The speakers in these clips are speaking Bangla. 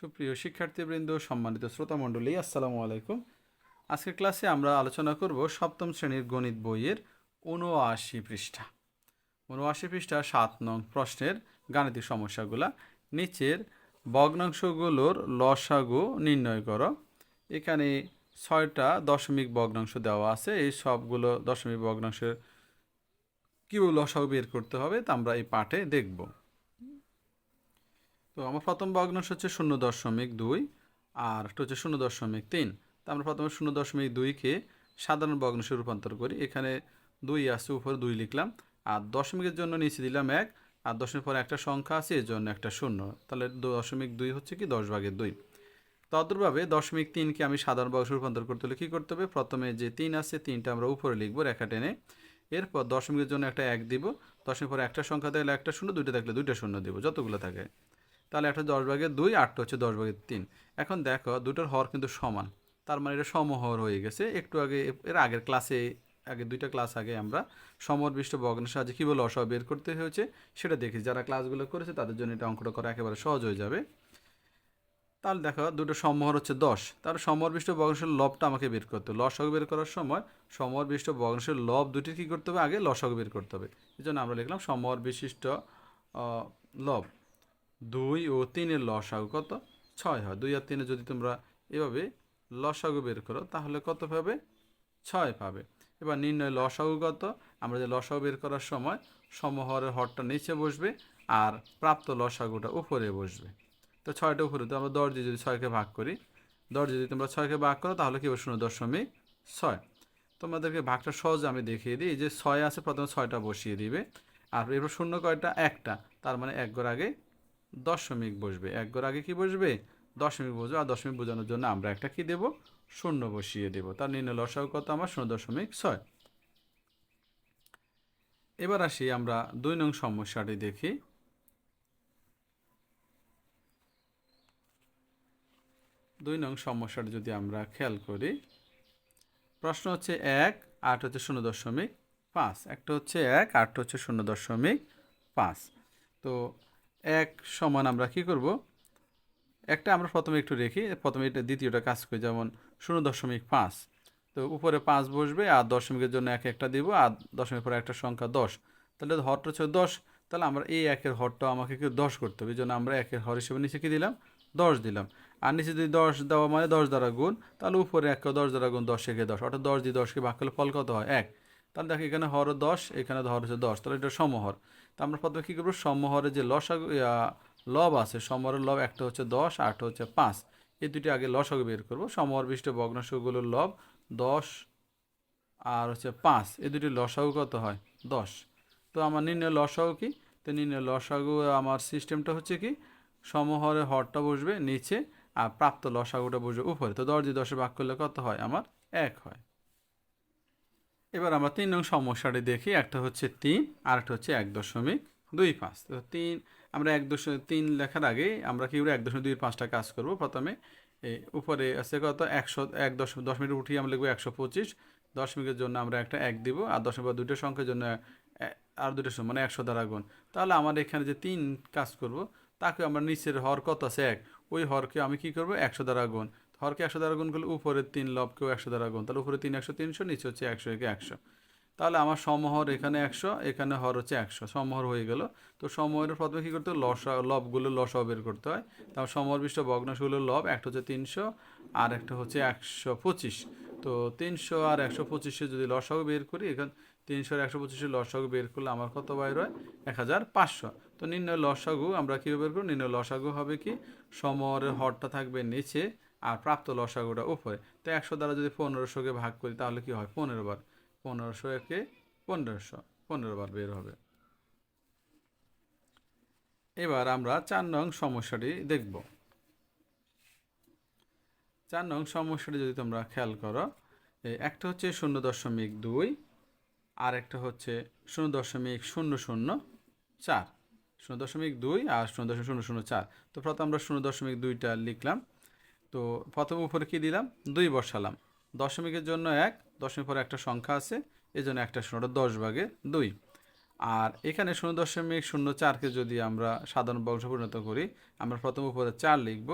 সুপ্রিয় শিক্ষার্থীবৃন্দ, সম্মানিত শ্রোতামণ্ডলী, আসসালামু আলাইকুম। আজকের ক্লাসে আমরা আলোচনা করব সপ্তম শ্রেণির গণিত বইয়ের উনআশি পৃষ্ঠা। উনআশি পৃষ্ঠা সাত নং প্রশ্নের গাণিতিক সমস্যাগুলা, নিচের ভগ্নাংশগুলোর লসাগু নির্ণয় করো। এখানে ছয়টা দশমিক ভগ্নাংশ দেওয়া আছে, এই সবগুলো দশমিক ভগ্নাংশের কীভাবে লসাগু বের করতে হবে তা আমরা এই পাঠে দেখব। তো আমার প্রথম ভগ্নাংশ হচ্ছে শূন্য দশমিক দুই, আর একটা হচ্ছে শূন্য দশমিক তিন। তো আমরা প্রথমে শূন্য দশমিক দুইকে সাধারণ ভগ্নাংশে রূপান্তর করি। এখানে দুই আছে, উপরে দুই লিখলাম। আর দশমিকের জন্য নিচে দিলাম এক, আর দশমিক পরে একটা সংখ্যা আছে, এর জন্য একটা শূন্য। তাহলে দশমিক দুই হচ্ছে কি? দশ ভাগের দুই। তদ্রুপভাবে দশমিক তিনকে আমি সাধারণ ভগ্নাংশে রূপান্তর করতে হলে কী করতে হবে? প্রথমে যে তিন আছে, তিনটা আমরা উপরে লিখব রেখা টেনে। এরপর দশমিকের জন্য একটা এক দিব। দশমিক পরে একটা সংখ্যা থাকলে একটা শূন্য, দুইটা থাকলে দুইটা শূন্য দিব। যতগুলো থাকে। তাহলে একটা দশ ভাগের দুই, আটটা হচ্ছে দশ ভাগের তিন। এখন দেখো, দুটোর হর কিন্তু সমান। তার মানে এটা সমহর হয়ে গেছে। একটু আগে এর আগের ক্লাসে আগে দুইটা ক্লাস আগে আমরা সমরবিষ্ট ভগ্নের সাহায্যে কী বলে অসহ বের করতে হয়েছে সেটা দেখি যারা ক্লাসগুলো করেছে তাদের জন্য এটা অঙ্কটা করা একেবারে সহজ হয়ে যাবে। তাহলে দেখো, দুটো সমহর হচ্ছে দশ। তাহলে সমরবিষ্ট ভগ্নাংশের লবটা আমাকে বের করতে হবে। লসক বের করার সময় সমরবিষ্ট ভগ্নাংশের লব দুটি কী করতে হবে? আগে লসক বের করতে হবে। এই জন্য আমরা লিখলাম সমর, বিশিষ্ট লব। দুই ও তিনের লসাগু কত? ছয় হয়। দুই আর তিনে যদি তোমরা এভাবে লসাগু বের করো, তাহলে কত পাবে? ছয় পাবে। এবার নির্ণয় লসাগু কত? আমরা যে লসাগু বের করার সময় সমহরের হরটা নিচে বসবে আর প্রাপ্ত লসাগুটা উপরে বসবে। তো ছয়টা উপরে, তো আমরা দশ দিয়ে যদি ছয়কে ভাগ করি দশ যদি তোমরা ছয়কে ভাগ করো, তাহলে কি শূন্য দশমিক ছয়। তোমাদেরকে ভাগটা সহজে আমি দেখিয়ে দিই। যে ছয় আছে, প্রথমে ছয়টা বসিয়ে দিবে। আর এরপর শূন্য কয়টা? একটা। তার মানে এক আগে দশমিক বসবে। এক আগে কি বসবে? দশমিক বসবে। আর দশমিক বোঝানোর জন্য আমরা একটা কি দেব? শূন্য বসিয়ে দেব। তার নির্ণয় লসাগু কত? আমার শূন্য দশমিক ছয়। এবার আসি আমরা দুই নং সমস্যাটি দেখি। দুই নং সমস্যাটি যদি আমরা খেয়াল করি, প্রশ্ন হচ্ছে এক, আট হচ্ছে শূন্য দশমিক পাঁচ। একটা হচ্ছে এক আটটা হচ্ছে শূন্য দশমিক পাঁচ। তো এক সমান আমরা কি করব? একটা আমরা প্রথমে একটু রেখি, প্রথমে এটা দ্বিতীয়টা কাজ করি, যেমন শূন্য দশমিক পাঁচ। তো উপরে পাঁচ বসবে, আর দশমিকের জন্য এক একটা দিব, আর দশমিক পরে একটা সংখ্যা দশ। তাহলে হরটা হচ্ছে দশ, তাহলে আমরা এই একের হরটা আমাকে কি দশ করতে হবে? এই জন্য আমরা একের হর হিসেবে নিচে কি দিলাম? দশ দিলাম। আর নিচে যদি দশ দেওয়া মানে দশ দ্বারা গুণ, তাহলে উপরে এক দশ দ্বারা গুণ দশ, একে দশ। অর্থাৎ দশ দিয়ে দশকে ভাগ করলে ফল কত হয়? এক। তাহলে দেখো এখানে হর দশ, এখানে হর হচ্ছে দশ, তাহলে এটা সমহর। তা আমরা প্রথমে কী করব? সমহরে যে লসাগু লব আছে, সমহরের লব একটা হচ্ছে দশ একটা হচ্ছে পাঁচ। এই দুটি আগে লসাগু বের করব। সমহর বিষ্ট ভগ্নাংশগুলোর লব দশ, আর হচ্ছে পাঁচ। এই দুটি লসাগু কত হয়? দশ। তো আমার নির্ণয় লসাগু কি? তো নির্ণয় লসাগু, আমার সিস্টেমটা হচ্ছে কি? সমহরে হরটা বসবে নিচে, আর প্রাপ্ত লসাগুটা বসবে উপরে। তো দশ দিয়ে দশে ভাগ করলে কত হয়? আমার এক হয়। এবার আমরা তিন নং সমস্যাটি দেখি। একটা হচ্ছে তিন আর একটা হচ্ছে এক দশমিক দুই পাঁচ। তো তিন, আমরা এক দশমিক তিন লেখার আগে আমরা কি করে এক দশমিক দুই পাঁচটা কাজ করব? প্রথমে উপরে আছে কত? একশো, এক দশমিক মিনিট উঠিয়ে আমরা লিখব একশো পঁচিশ। দশমিকের জন্য আমরা একটা এক দিব, আর দশমিক বা দুটো সংখ্যার জন্য আর দুটো সংখ্যা মানে একশো দ্বারা গুণ। তাহলে আমার এখানে যে তিন কাজ করব, তাকে আমরা নিচের হর কত আছে? এক। ওই হরকে আমি কি করব? একশো দ্বারা গুণ। হরকে একশো দ্বারা গুণ করলে উপরের তিন, লবকেও একশো দ্বারা গুণ। তাহলে উপরে তিন, একশো, তিনশো, নিচে হচ্ছে একশো, একে একশো। তাহলে আমার সমহর এখানে একশো, এখানে হর হচ্ছে একশো। সমহর হয়ে গেল। তো সমহরের প্রথমে কী করতে হয় লসা, লবগুলো লসাও বের করতে হয়। তারপর সমহরবিষ্ট ভগ্নাংশগুলোর লব, একটা হচ্ছে তিনশো আর একটা হচ্ছে একশো পঁচিশ। তো তিনশো আর একশো পঁচিশে যদি লসাও বের করি, এখানে তিনশো আর একশো পঁচিশে লসাগু বের করলে আমার কত বাইর হয়? এক হাজার পাঁচশো। তো নির্ণয় লসাগু আমরা কীভাবে বের করব? নির্ণয় লসাগু হবে কি? সমহরের হরটা থাকবে নিচে আর প্রাপ্ত লসাগুটা উপরে। তো একশো দ্বারা যদি পনেরোশোকে ভাগ করি, তাহলে কি হয়? পনেরো বার। পনেরোশো একে পনেরোশো। পনেরো বার বের হবে। এবার আমরা চার নং সমস্যাটি দেখব। চার নং সমস্যাটি যদি তোমরা খেয়াল করো একটা হচ্ছে শূন্য দশমিক দুই, আর একটা হচ্ছে শূন্য দশমিক শূন্য শূন্য চার। শূন্য দশমিক দুই আর শূন্য দশমিক শূন্য শূন্য চার। তো প্রথম আমরা শূন্য দশমিক দুইটা লিখলাম। তো প্রথম উপরে কী দিলাম? দুই বসালাম। দশমিকের জন্য এক, দশমিক পরে একটা সংখ্যা আছে এই জন্য একটা শূন্য দশ ভাগে দুই। আর এখানে শূন্য দশমিক শূন্য চারকে যদি আমরা সাধারণ বংশ পরিণত করি, আমরা প্রথম উপরে চার লিখব।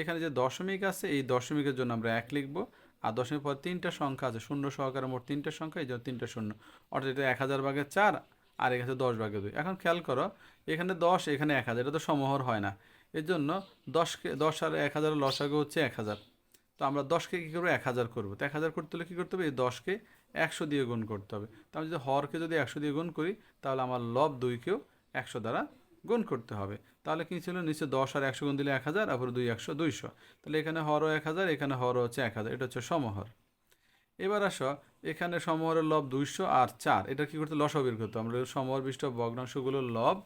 এখানে যে দশমিক আছে, এই দশমিকের জন্য আমরা এক লিখব। আর দশমিক পর তিনটা সংখ্যা আছে, শূন্য সহকারে মোট তিনটা সংখ্যা, এই জন্য তিনটা শূন্য। অর্থাৎ এটা এক হাজার ভাগে চার, আর এখানে দশ ভাগের দুই। এখন খেয়াল করো, এখানে দশ, এখানে এক হাজার, এটা তো সমহর হয় না। এর জন্য দশকে, দশ আর এক হাজার লসাগু হচ্ছে এক হাজার। তো আমরা দশকে কী করব? এক হাজার করব। তো এক হাজার করতে হলে কী করতে হবে? এই দশকে একশো দিয়ে গুণ করতে হবে। তো আমি যদি হরকে যদি একশো দিয়ে গুণ করি, তাহলে আমার লব দুইকেও একশো দ্বারা গুণ করতে হবে। তাহলে কী ছিল? নিচে দশ আর একশো গুণ দিলে এক হাজার আর দুই একশো, দুইশো। তাহলে এখানে হরও এক হাজার, এখানে হরও হচ্ছে এক হাজার। এটা হচ্ছে সমহর। এবার আসো, এখানে সমহরের লব দুইশো আর চার। এটা কী করতে? লসাগু বের করতে। আমরা সমহর বিষ্ট ভগ্নাংশগুলোর লব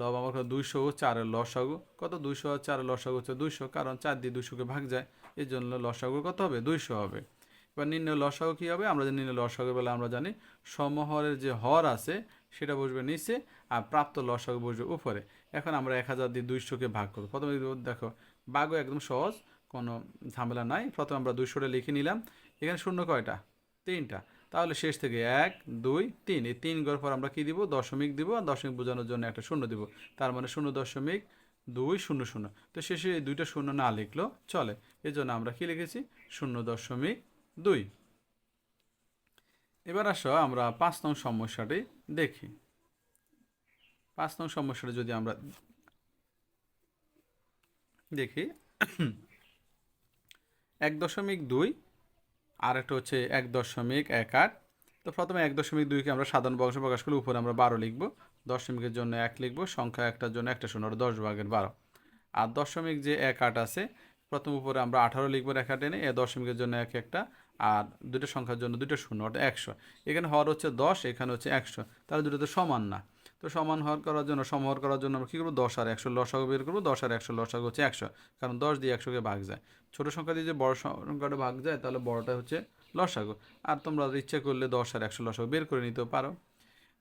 লব আমার দুইশো ও চারের লসাগু। কত দুইশো চারের লসাগু হচ্ছে দুইশো, কারণ চার দিয়ে দুইশোকে ভাগ যায় এই জন্য লসাগু কত হবে? দুইশো হবে। এবার নির্ণয় লসাগু কী হবে? আমরা যে নির্ণয় লসাগু বলে আমরা জানি সমহরের যে হর আছে, সেটা বসবে নিচে আর প্রাপ্ত লসাগু বসবে উপরে। এখন আমরা এক হাজার দিয়ে দুইশোকে ভাগ করব। প্রথমে দেখো বাগও একদম সহজ, কোনো ঝামেলা নাই। প্রথমে আমরা দুইশোটা লিখে নিলাম। এখানে শূন্য কয়টা? তিনটা। তাহলে শেষ থেকে এক, দুই, তিন। এই তিন গড় পর আমরা কি দিব? দশমিক দিব আর দশমিক বোঝানোর জন্য একটা শূন্য দিব। তার মানে শূন্য দশমিক দুই, শূন্য শূন্য। তো শেষে এই দুইটা শূন্য না লিখলেও চলে। এই জন্য আমরা কি লিখেছি? শূন্য দশমিক দুই। এবার আসো আমরা পাঁচ নং সমস্যাটি দেখি। পাঁচ নং সমস্যাটা যদি আমরা দেখি, এক দশমিক দুই আর একটা হচ্ছে এক দশমিক এক আট। তো প্রথমে এক দশমিক দুইকে আমরা সাধারণ বংশ প্রকাশ করলে উপরে আমরা বারো লিখব। দশমিকের জন্য এক লিখব, সংখ্যা একটার জন্য একটা শূন্য দশ ভাগের বারো। আর দশমিক যে এক আট আছে, প্রথম উপরে আমরা আঠারো লিখব রেখা টেনে, এ দশমিকের জন্য এক একটা, আর দুটো সংখ্যার জন্য দুটো শূন্য একশো। এখানে হর হচ্ছে দশ, এখানে হচ্ছে একশো। তাহলে দুটো তো সমান না। তো সমান হর করার জন্য সমহর করার জন্য আমরা কী করব? দশ আর একশো লসাগু বের করব। দশ আর একশো লসাগু হচ্ছে একশো। কারণ দশ দিয়ে একশোকে ভাগ যায়। ছোটো সংখ্যা দিয়ে যে বড় সংখ্যাটা ভাগ যায়, তাহলে বড়টা হচ্ছে লসাগু। আর তোমরা ইচ্ছে করলে দশ আর একশো লসাগু বের করে নিতেও পারো।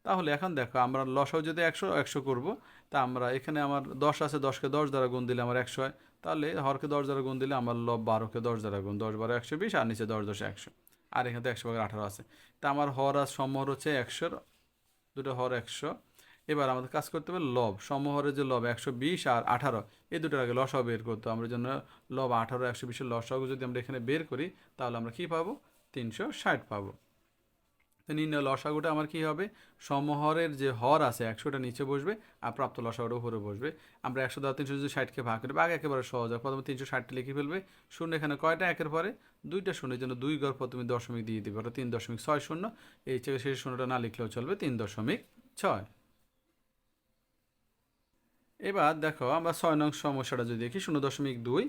তাহলে এখন দেখো, আমরা লসাও যদি একশো একশো করব, তা আমরা এখানে আমার দশ আছে দশকে দশ দ্বারা গুণ দিলে আমার একশো হয়। তাহলে হরকে দশ দ্বারা গুণ দিলে আমার লব বারোকে দশ দ্বারা গুণ। দশ বারো, একশো বিশ, আর নিচে দশ দশ, একশো। আর এখানে তো একশো ভাগের আঠারো আছে। তা আমার হর আর সমহর হচ্ছে একশোর। দুটো হর একশো। এবার আমাদের কাজ করতে হবে লব। সমহরের যে লব, একশো বিশ আর আঠারো, এই দুটোর আগে লসাও বের করতো আমরা জন্য লব আঠারো, একশো বিশের লসাও যদি আমরা এখানে বের করি, তাহলে আমরা কী পাবো? তিনশো ষাট পাবো। তো নির্ণয় লসাগুটা আমার কি হবে? সমহরের যে হর আছে, একশোটা নিচে বসবে আর প্রাপ্ত লসাগুটা উপরে বসবে। আমরা একশো দশ তিনশো যদি ষাটকে ভাগ করি, ভাগ একেবারে সহজ হয়। প্রথমে তিনশো ষাটটা লিখে ফেলবে। শূন্য এখানে কয়টা? একের পরে দুইটা শূন্যের জন্য দুই গড় প্রথমে দশমিক দিয়ে দিবে। ওটা তিন দশমিক ছয় শূন্য। এই থেকে শেষ শূন্যটা না লিখলেও চলবে। তিন দশমিক ছয়। এবার দেখো, আমরা ছয় নং সমস্যাটা যদি দেখি, শূন্য দশমিক দুই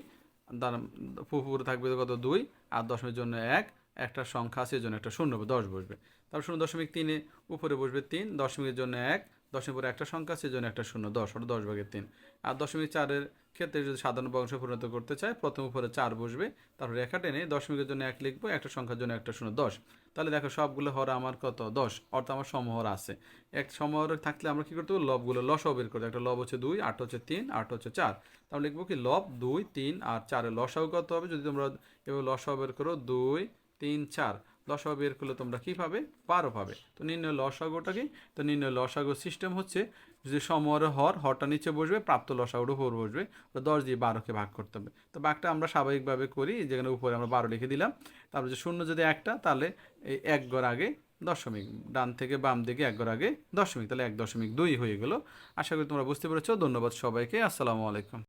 পুকুর থাকবে কত? দুই, আর দশমের জন্য এক, একটা সংখ্যা আছে জন্য একটা শূন্য, দশ বসবে। তারপর শূন্য দশমিক তিনে উপরে বসবে তিন, দশমিকের জন্য এক দশমিক পরে একটা সংখ্যা এর জন্য একটা শূন্য, দশ ওটা দশ ভাগের তিন। আর দশমিক চারের ক্ষেত্রে যদি সাধারণ বংশ পরিণত করতে চায়, প্রথম উপরে চার বসবে, তারপর রেখা টেনে দশমিকের জন্য এক লিখব, একটা সংখ্যার জন্য একটা শূন্য, দশ। তাহলে দেখো সবগুলো হর আমার কত? দশ। অর্থাৎ আমার সমহর আছে। এক সমহর থাকলে আমরা কী করতে হবে লবগুলো লসও বের করতে একটা লব হচ্ছে দুই, আট হচ্ছে তিন, আট হচ্ছে চার। তাহলে লিখব কি লব দুই, তিন আর চারের লসাও কত হবে? যদি তোমরা এভাবে লসাও বের করো, দুই, তিন, চার। লসাগু বের করলে তোমরা কী পাবে বারো পাবে। তো নির্ণয় লসাগুটা কি তো নির্ণয় লসাগু সিস্টেম হচ্ছে যে সমরে হর, হরটা নিচে বসবে, প্রাপ্ত লসাগুটা উপর বসবে। তো দশ দিয়ে বারোকে ভাগ করতে হবে। তো ভাগটা আমরা স্বাভাবিকভাবে করি, যেখানে উপরে আমরা বারো লিখে দিলাম। তারপর যে শূন্য যদি একটা, তাহলে এই এক গড় আগে দশমিক, ডান থেকে বাম দিকে এক গড় আগে দশমিক, তাহলে এক দশমিক দুই হয়ে গেল। আশা করি তোমরা বুঝতে পেরেছ। ধন্যবাদ সবাইকে। আসসালামু আলাইকুম।